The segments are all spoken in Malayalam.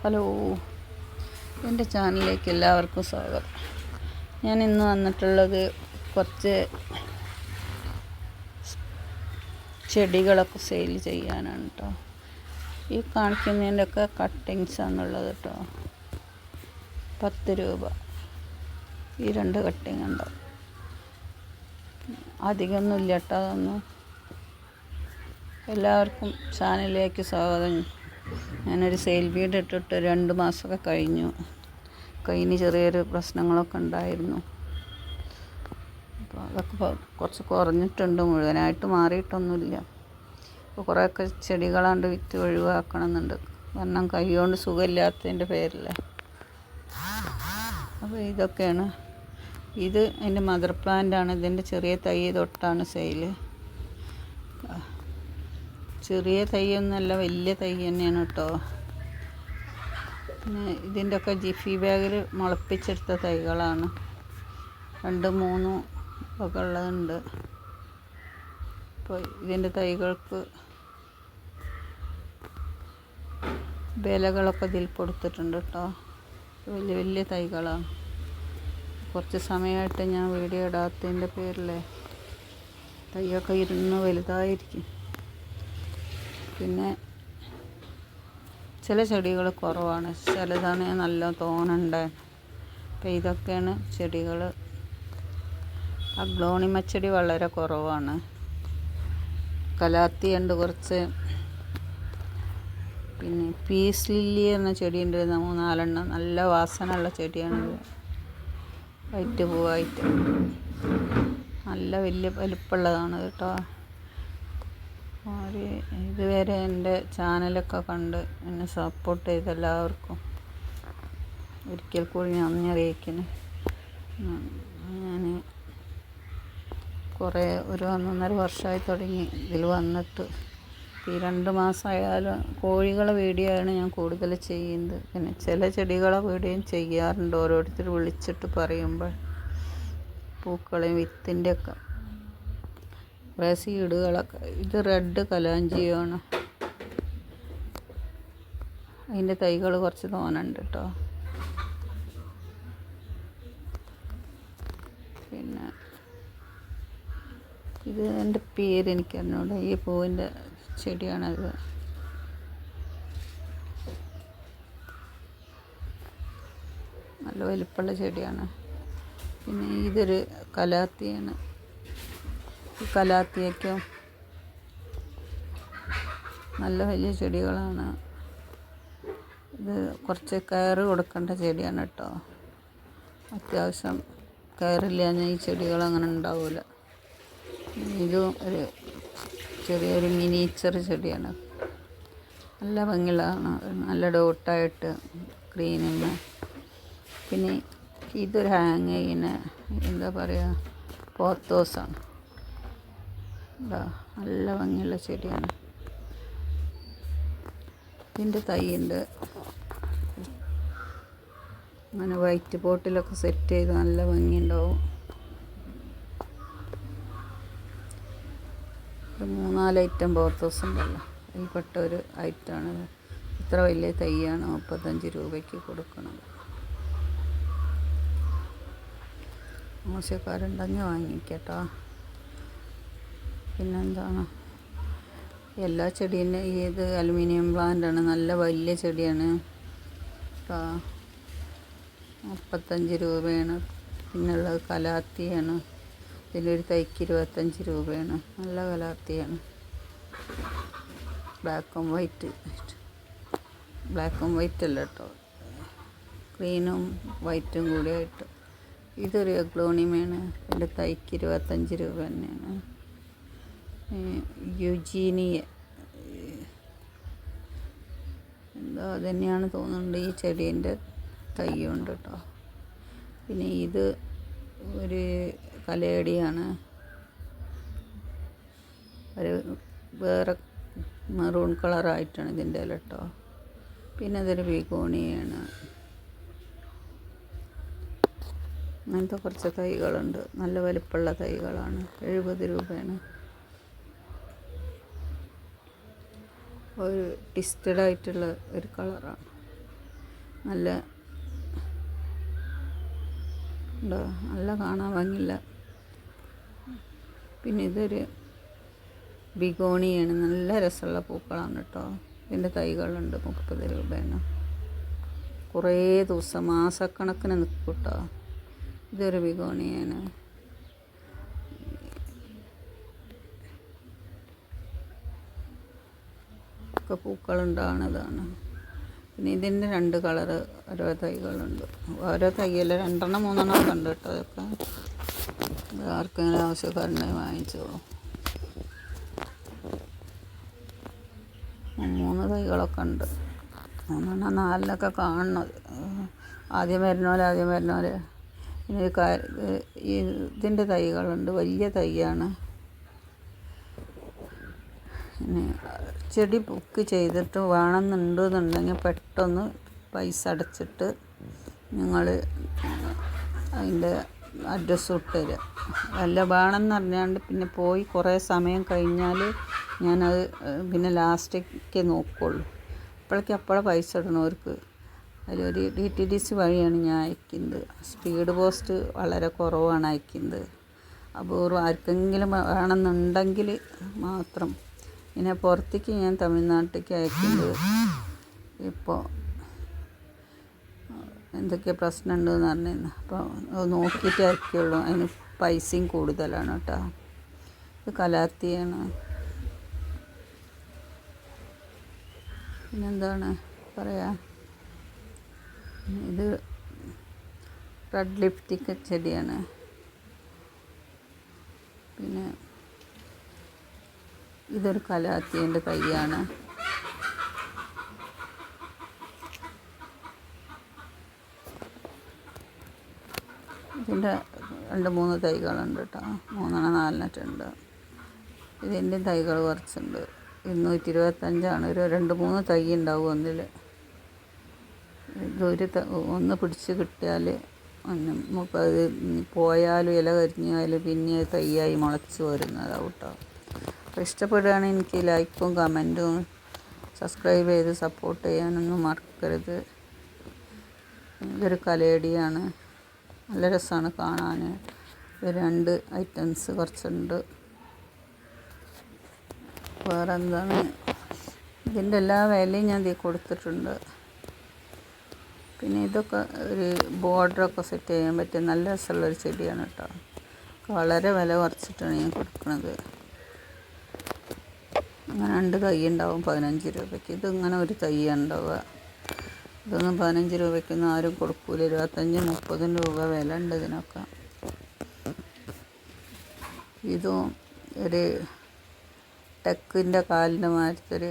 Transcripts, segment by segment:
ഹലോ. എന്റെ ചാനലിലേക്ക് എല്ലാവർക്കും സ്വാഗതം. ഞാൻ ഇന്ന് വന്നിട്ടുള്ളത് കുറച്ച് ചെടികളൊക്കെ സെയിൽ ചെയ്യാനാണ് കേട്ടോ ഈ കാണിക്കുന്നതിന്റെയൊക്കെ കട്ടിങ്സ് ആണുള്ളത് കേട്ടോ പത്ത് രൂപ. ഈ രണ്ട് കട്ടിങ് ഉണ്ടോ? അധികമൊന്നുമില്ല കേട്ടോ അതൊന്നും. എല്ലാവർക്കും ചാനലിലേക്ക് സ്വാഗതം. ഞാനൊരു സെയിൽ വീട് ഇട്ടിട്ട് രണ്ട് മാസമൊക്കെ കഴിഞ്ഞു. കയ്യിന് ചെറിയൊരു പ്രശ്നങ്ങളൊക്കെ ഉണ്ടായിരുന്നു. അപ്പോൾ അതൊക്കെ കുറച്ച് കുറഞ്ഞിട്ടുണ്ട്. മുഴുവനായിട്ട് മാറിയിട്ടൊന്നുമില്ല. ഇപ്പോൾ കുറേയൊക്കെ ചെടികളാണ്ട് വിറ്റ് ഒഴിവാക്കണമെന്നുണ്ട്. കാരണം കൈ കൊണ്ട് സുഖമില്ലാത്തതിന്റെ പേരിൽ അപ്പോൾ ഇതൊക്കെയാണ്. ഇത് അതിന്റെ മദർ പ്ലാന്റാണ്. ഇതിന്റെ ചെറിയ തൈ തൊട്ടാണ് സെയിൽ. ചെറിയ തൈയൊന്നുമല്ല വലിയ തൈ തന്നെയാണ് കേട്ടോ. പിന്നെ ഇതിന്റെ ഒക്കെ ജിഫി ബാഗിൽ മുളപ്പിച്ചെടുത്ത തൈകളാണ്. രണ്ട് മൂന്നും ഒക്കെ ഉള്ളതുണ്ട്. അപ്പോൾ ഇതിന്റെ തൈകൾക്ക് വിലകളൊക്കെ ഇതിൽ കൊടുത്തിട്ടുണ്ട് കേട്ടോ. വലിയ വലിയ തൈകളാണ്. കുറച്ച് സമയമായിട്ട് ഞാൻ വീഡിയോ ഇടാത്തതിന്റെ പേരിൽ തൈയൊക്കെ ഇരുന്ന് വലുതായിരിക്കും. പിന്നെ ചില ചെടികൾ കുറവാണ്. ചിലതാണ് നല്ല തോനുണ്ട് അപ്പം ഇതൊക്കെയാണ് ചെടികൾ ആ ഗ്ലോണിമച്ചെടി വളരെ കുറവാണ്. കലാത്തി ഉണ്ട് കുറച്ച്. പിന്നെ പീസ് ലില്ലി എന്ന ചെടിയുണ്ട് മൂന്നാലെണ്ണം. നല്ല വാസനയുള്ള ചെടിയാണ് വൈറ്റ് പൂവായിട്ട്. നല്ല വലിയ വലിപ്പമുള്ളതാണ് കേട്ടോ. ഒരു ഇതുവരെ എന്റെ ചാനലൊക്കെ കണ്ട് എന്നെ സപ്പോർട്ട് ചെയ്ത എല്ലാവർക്കും. ഒരിക്കൽ കൂടി നന്ദി അറിയിക്കുന്നു. ഞാൻ കുറേ ഒരു ഒന്നൊന്നര വർഷമായി തുടങ്ങി. ഇതിൽ വന്നിട്ട് ഈ രണ്ട് മാസമായാലും കോഴികളെ വീഡിയോ ആണ് ഞാൻ കൂടുതൽ ചെയ്യുന്നത്. പിന്നെ ചില ചെടികളെ വീഡിയോയും ചെയ്യാറുണ്ട്. ഓരോരുത്തർ വിളിച്ചിട്ട് പറയുമ്പോൾ പൂക്കളെയും വിത്തിന്റെ ഒക്കെ കുറേ സീഡുകളൊക്കെ. ഇത് റെഡ് കലാഞ്ചിയാണ്. അതിന്റെ തൈകൾ കുറച്ച് തോനുണ്ട് കേട്ടോ പിന്നെ ഇത് എന്റെ പേര് എനിക്ക് അറിഞ്ഞൂട. ഈ പൂവിന്റെ ചെടിയാണത് നല്ല വലിപ്പമുള്ള ചെടിയാണ്. പിന്നെ ഇതൊരു കലാത്തിയാണ്. കലാത്തിയയ്ക്കും നല്ല വലിയ ചെടികളാണ്. ഇത് കുറച്ച് കയറ് കൊടുക്കേണ്ട ചെടിയാണ് കേട്ടോ. അത്യാവശ്യം കയറില്ലാഞ്ഞാൽ ഈ ചെടികൾ അങ്ങനെ ഉണ്ടാവില്ല ഇതും ഒരു ചെറിയൊരു മിനിയേച്ചർ ചെടിയാണ്. നല്ല ഭംഗിയുള്ളതാണ്. നല്ല ഡോട്ടായിട്ട് ഗ്രീനിന് പിന്നെ ഇതൊരു ഹാങ് ചെയ്യുന്ന എന്താ പറയുക പോത്തോസാണ് നല്ല ഭംഗിയുള്ള ചെടിയാണ്. ഇതിന്റെ തൈയുണ്ട്. അങ്ങനെ വൈറ്റ് ബോട്ടിലൊക്കെ സെറ്റ് ചെയ്ത് നല്ല ഭംഗിയുണ്ടാവും. മൂന്നാൽ ഐറ്റം പോത്തോസ് ഉണ്ടല്ലോ. അതിൽപ്പെട്ട ഒരു ഐറ്റമാണ് ഇത്ര വലിയ തൈയാണ് മുപ്പത്തഞ്ച് രൂപയ്ക്ക് കൊടുക്കുന്നത്. മോശക്കാരുണ്ടെങ്കിൽ വാങ്ങിക്കട്ടോ. പിന്നെന്താണ്? എല്ലാ ചെടീന്റെ ഇത് അലുമിനിയം പ്ലാന്റാണ്. നല്ല വലിയ ചെടിയാണ്. മുപ്പത്തഞ്ച് രൂപയാണ്. പിന്നുള്ളത് കലാത്തിയാണ്. ഇതിലൊരു തൈക്ക് ഇരുപത്തഞ്ച് രൂപയാണ്. നല്ല കലാത്തിയാണ്. ബ്ലാക്കും വൈറ്റ് ബ്ലാക്കും വൈറ്റ് അല്ല കേട്ടോ ഗ്രീനും വൈറ്റും കൂടിയായിട്ട്. ഇതൊരു എഗ്ലോണിമയാണ് ഇതിന്റെ തൈക്ക് ഇരുപത്തഞ്ച് രൂപ തന്നെയാണ്. യുജീനിയ എന്താ തന്നെയാണ് തോന്നുന്നുണ്ട് ഈ ചെടീന്റെ തൈയുണ്ട് കേട്ടോ. പിന്നെ ഇത് ഒരു കലയടിയാണ് ഒരു വേറെ മെറൂൺ കളറായിട്ടാണ് ഇതിന്റെ ഇല കേട്ടോ. പിന്നെ ഇതൊരു ബിഗോണിയാണ്. അങ്ങനത്തെ കുറച്ച് തൈകളുണ്ട്. നല്ല വലിപ്പമുള്ള തൈകളാണ്. എഴുപത് രൂപയാണ്. ഒരു ട്വിസ്റ്റഡ് ആയിട്ടുള്ള ഒരു കളറാണ്. നല്ല ഉണ്ടോ? നല്ല കാണാൻ ഭംഗില്ല പിന്നെ ഇതൊരു ബിഗോണിയാണ്. നല്ല രസമുള്ള പൂക്കളാണ് കേട്ടോ. ഇതിന്റെ തൈകളുണ്ട് മുപ്പത് രൂപയാണ് കുറേ ദിവസം മാസക്കണക്കിന് നിൽക്കും കേട്ടോ. ഇതൊരു ബിഗോണിയാണ്. ഒക്കെ പൂക്കളുണ്ടാകുന്നതാണ് പിന്നെ ഇതിന്റെ രണ്ട് കളറ് ഓരോ തൈകളുണ്ട്. ഓരോ തൈയല്ല രണ്ടെണ്ണം മൂന്നെണ്ണം ഒക്കെ ഉണ്ട് കേട്ടോ അതൊക്കെ ആർക്കെങ്കിലും ആവശ്യക്കാരുണ്ടെങ്കിൽ വാങ്ങിച്ചോളൂ മൂന്ന് തൈകളൊക്കെ ഉണ്ട്. മൂന്നെണ്ണം നാലിനൊക്കെ കാണുന്നത് ആദ്യം വരുന്നപോലെ ആദ്യം വരുന്നപോലെ പിന്നെ ഇതിന്റെ തൈകളുണ്ട്. വലിയ തൈയാണ്. പിന്നെ ചെടി ബുക്ക് ചെയ്തിട്ട് വേണമെന്നുണ്ടെന്നുണ്ടെങ്കിൽ പെട്ടെന്ന് പൈസ അടച്ചിട്ട് നിങ്ങൾ അതിന്റെ അഡ്രസ്സ് ഇട്ടുതരാം അല്ല വേണമെന്ന് പറഞ്ഞാണ്ട് പിന്നെ പോയി കുറേ സമയം കഴിഞ്ഞാൽ ഞാനത് പിന്നെ ലാസ്റ്റേക്ക് നോക്കുള്ളൂ. അപ്പോഴേക്ക് അപ്പോഴെ പൈസ ഇടണവർക്ക് അതിലൊരു ഡി ടി ഡി സി വഴിയാണ് ഞാൻ അയക്കുന്നത്. സ്പീഡ് പോസ്റ്റ് വളരെ കുറവാണ് അയക്കുന്നത്. അപൂർവം ആർക്കെങ്കിലും വേണമെന്നുണ്ടെങ്കിൽ മാത്രം പിന്നെ പുറത്തേക്ക് ഞാൻ തമിഴ്നാട്ടിലേക്ക് അയക്കുന്നത് ഇപ്പോൾ എന്തൊക്കെ പ്രശ്നമുണ്ടെന്ന് പറഞ്ഞിരുന്നു. അപ്പോൾ നോക്കിയിട്ട് അയക്കുള്ളൂ. അതിന് പൈസയും കൂടുതലാണ് കേട്ടോ. ഇത് കലാത്തിയാണ്. പിന്നെന്താണ് പറയാ? ഇത് റെഡ് ലിപ്റ്റിക് ചെടിയാണ്. പിന്നെ ഇതൊരു കലാത്തിന്റെ തൈയാണ്. ഇതിന്റെ രണ്ട് മൂന്ന് തൈകളുണ്ട് കേട്ടോ. മൂന്നെണ്ണം നാലെണ്ണറ്റുണ്ട് ഇതിന്റെയും തൈകൾ കുറച്ചുണ്ട്. ഇരുന്നൂറ്റി ഇരുപത്തഞ്ചാണ് ഒരു രണ്ട് മൂന്ന് തൈ ഉണ്ടാവും ഒന്നിൽ ഇതൊരു ഒന്ന് പിടിച്ച് കിട്ടിയാൽ മുപ്പത് പോയാലും ഇല കരിഞ്ഞാലും പിന്നെ തൈയായി മുളച്ച് വരുന്നതാവും കേട്ടോ. അപ്പോൾ ഇഷ്ടപ്പെടുകയാണെങ്കിൽ എനിക്ക് ലൈക്കും കമന്റും സബ്സ്ക്രൈബ് ചെയ്ത് സപ്പോർട്ട് ചെയ്യാനൊന്നും മറക്കരുത്. ഇതൊരു കലേടിയാണ്. നല്ല രസമാണ് കാണാൻ. രണ്ട് ഐറ്റംസ് കുറച്ചുണ്ട്. വേറെ എന്താണ് ഇതിന്റെ എല്ലാ വിലയും ഞാൻ ഇതിൽ കൊടുത്തിട്ടുണ്ട്. പിന്നെ ഇതൊക്കെ ഒരു ബോർഡറൊക്കെ സെറ്റ് ചെയ്യാൻ പറ്റിയ നല്ല രസമുള്ളൊരു ചെടിയാണ് കേട്ടോ. വളരെ വില കുറച്ചിട്ടാണ് ഞാൻ കൊടുക്കുന്നത്. അങ്ങനെ രണ്ട് തൈ ഉണ്ടാവും പതിനഞ്ച് രൂപയ്ക്ക്. ഇതിങ്ങനെ ഒരു തൈ ഉണ്ടാവുക. ഇതൊന്നും പതിനഞ്ച് രൂപയ്ക്കൊന്നും ആരും കൊടുക്കൂല. ഇരുപത്തഞ്ച് മുപ്പതും രൂപ വില ഉണ്ട് ഇതിനൊക്കെ. ഇതും ഒരു ടെക്കിന്റെ കാലിന്റെ മാറ്റത്തൊരു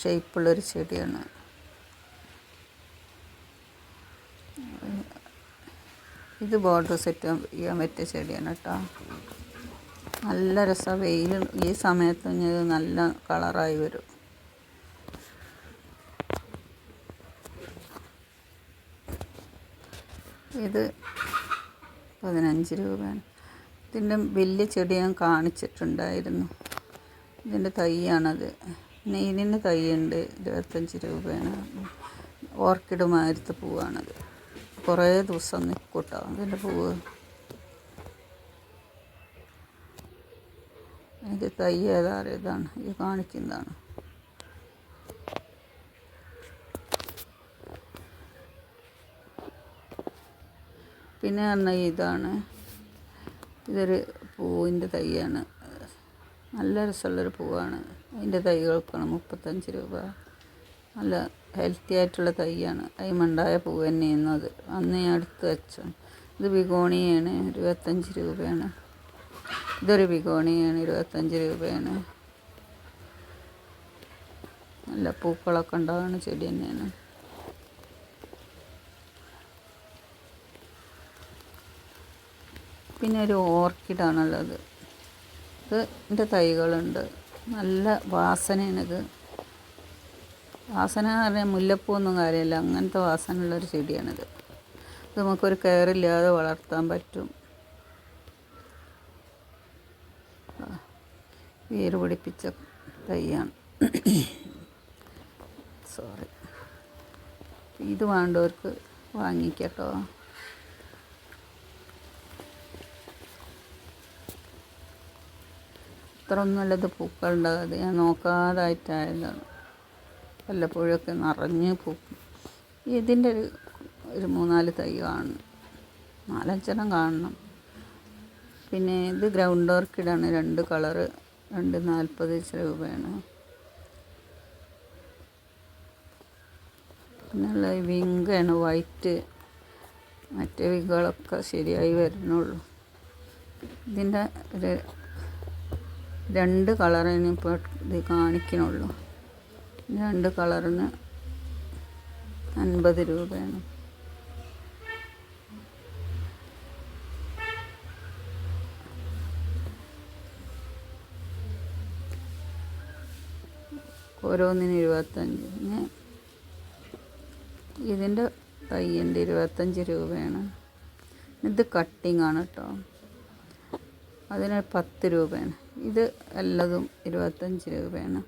ഷേപ്പുള്ളൊരു ചെടിയാണ്. ഇത് ബോർഡർ സെറ്റ് ചെയ്യാൻ പറ്റിയ ചെടിയാണ് കേട്ടോ. നല്ല രസം. വെയിൽ ഈ സമയത്ത് ഇത് നല്ല കളറായി വരും. ഇത് പതിനഞ്ച് രൂപയാണ്. ഇതിന്റെ വലിയ ചെടി ഞാൻ കാണിച്ചിട്ടുണ്ടായിരുന്നു. ഇതിന്റെ തൈയാണത്. പിന്നെ ഇതിന്റെ തൈയുണ്ട് ഇരുപത്തഞ്ച് രൂപയാണ്. ഓർക്കിഡ് മാരുത്ത് പൂവാണത്. കുറേ ദിവസം നിൽക്കൂട്ടോ കേട്ടോ അതിന്റെ പൂവ് ഇത് തൈ ഏതാറ് ഇതാണ് ഇത് കാണിക്കുന്നതാണ്. പിന്നെ പറഞ്ഞാൽ ഇതാണ് ഇതൊരു പൂവിന്റെ തൈയാണ് നല്ല രസമുള്ളൊരു പൂവാണ്. അതിന്റെ തൈകൾക്കാണ് മുപ്പത്തഞ്ച് രൂപ. നല്ല ഹെൽത്തി ആയിട്ടുള്ള തൈയാണ്. അതിമുണ്ടായ പൂവ് തന്നെയാണ് അത്. അന്ന് ഞാൻ എടുത്ത് വെച്ചു ഇത് ബിഗോണിയാണ് ഇരുപത്തഞ്ച് രൂപയാണ്. ഇതൊരു ബിഗോണിയാണ് ഇരുപത്തഞ്ച് രൂപയാണ്. നല്ല പൂക്കളൊക്കെ ഉണ്ടാകുന്ന ചെടി തന്നെയാണ്. പിന്നെ ഒരു ഓർക്കിഡാണുള്ളത് ഇത് എന്റെ തൈകളുണ്ട്. നല്ല വാസനയാണിത് വാസന എന്ന് പറഞ്ഞാൽ മുല്ലപ്പൂ ഒന്നും കാര്യമില്ല. അങ്ങനത്തെ വാസനയുള്ളൊരു ചെടിയാണിത്. ഇത് നമുക്കൊരു കെയറില്ലാതെ വളർത്താൻ പറ്റും. വേര് പിടിപ്പിച്ച തൈയാണ് സോറി ഇത് വേണ്ടവർക്ക് വാങ്ങിക്കട്ടോ. ഇത്ര ഒന്നുമല്ലത് പൂക്കൾ ഉണ്ടാകാതെ ഞാൻ നോക്കാതായിട്ടായതാണ്. വല്ലപ്പോഴൊക്കെ നിറഞ്ഞ് പൂക്കും. ഇതിന്റെ ഒരു ഒരു മൂന്നാൽ തൈ കാണണം. നാലഞ്ചെണ്ണം കാണണം. പിന്നെ ഇത് ഗ്രൗണ്ട് ഓർക്കിഡാണ് രണ്ട് കളറ് രണ്ട് നാൽപ്പത് രൂപയാണ്. പിന്നെയുള്ള ഈ വിങ്കാണ് വൈറ്റ്. മറ്റേ വിങ്കുകളൊക്കെ ശരിയായി വരുന്നുള്ളൂ. ഇതിന്റെ ഒരു രണ്ട് കളറിന് ഇപ്പോൾ ഇത് കാണിക്കണുള്ളൂ. രണ്ട് കളറിന് അൻപത് രൂപയാണ്. ഓരോന്നിന് ഇരുപത്തഞ്ച്. പിന്നെ ഇതിന്റെ തയ്യന്റെ ഇരുപത്തഞ്ച് രൂപയാണ്. ഇത് കട്ടിങ് ആണ് കേട്ടോ അതിന് പത്ത് രൂപയാണ്. ഇത് എല്ലതും ഇരുപത്തഞ്ച് രൂപയാണ്.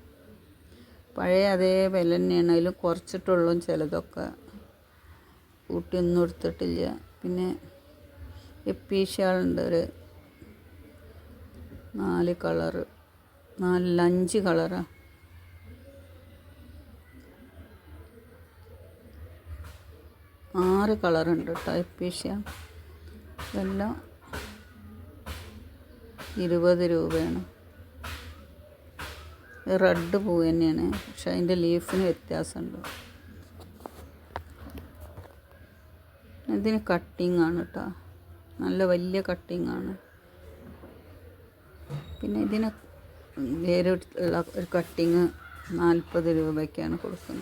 പഴയ അതേ വില തന്നെയാണ് അതിൽ കുറച്ചിട്ടുള്ളൂ ചിലതൊക്കെ കൂട്ടിയൊന്നും എടുത്തിട്ടില്ല. പിന്നെ എപ്പീഷാളുണ്ട് ഒരു നാല് കളറ് നാല് അഞ്ച് കളറാണ് ആറ് കളറുണ്ട് കേട്ടോ എപ്പീഷ്യ. ഇതെല്ലാം ഇരുപത് രൂപയാണ്. റെഡ് പൂ തന്നെയാണ് പക്ഷെ അതിന്റെ ലീഫിന് വ്യത്യാസമുണ്ട്. ഇതിന് കട്ടിങ് ആണ് കേട്ടോ നല്ല വലിയ കട്ടിങ് ആണ് പിന്നെ ഇതിന് വേറെ ഒരു കട്ടിങ് നാൽപ്പത് രൂപയ്ക്കാണ് കൊടുക്കുന്നത്.